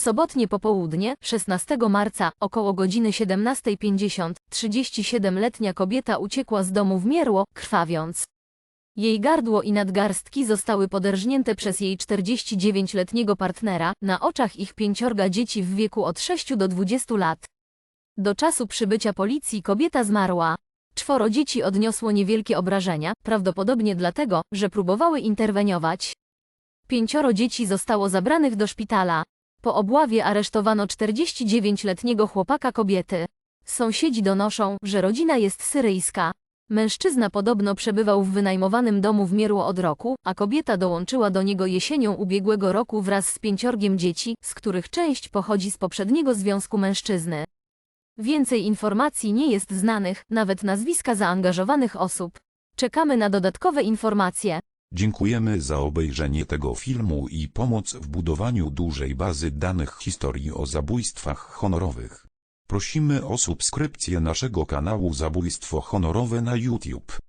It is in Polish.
sobotnie popołudnie, 16 marca, około godziny 17.50, 37-letnia kobieta uciekła z domu w Mierło, krwawiąc. Jej gardło i nadgarstki zostały poderżnięte przez jej 49-letniego partnera, na oczach ich pięciorga dzieci w wieku od 6 do 20 lat. Do czasu przybycia policji kobieta zmarła. Czworo dzieci odniosło niewielkie obrażenia, prawdopodobnie dlatego, że próbowały interweniować. Pięcioro dzieci zostało zabranych do szpitala. Po obławie aresztowano 49-letniego chłopaka kobiety. Sąsiedzi donoszą, że rodzina jest syryjska. Mężczyzna podobno przebywał w wynajmowanym domu w Mierło od roku, a kobieta dołączyła do niego jesienią ubiegłego roku wraz z pięciorgiem dzieci, z których część pochodzi z poprzedniego związku mężczyzny. Więcej informacji nie jest znanych, nawet nazwiska zaangażowanych osób. Czekamy na dodatkowe informacje. Dziękujemy za obejrzenie tego filmu i pomoc w budowaniu dużej bazy danych historii o zabójstwach honorowych. Prosimy o subskrypcję naszego kanału Zabójstwo Honorowe na YouTube.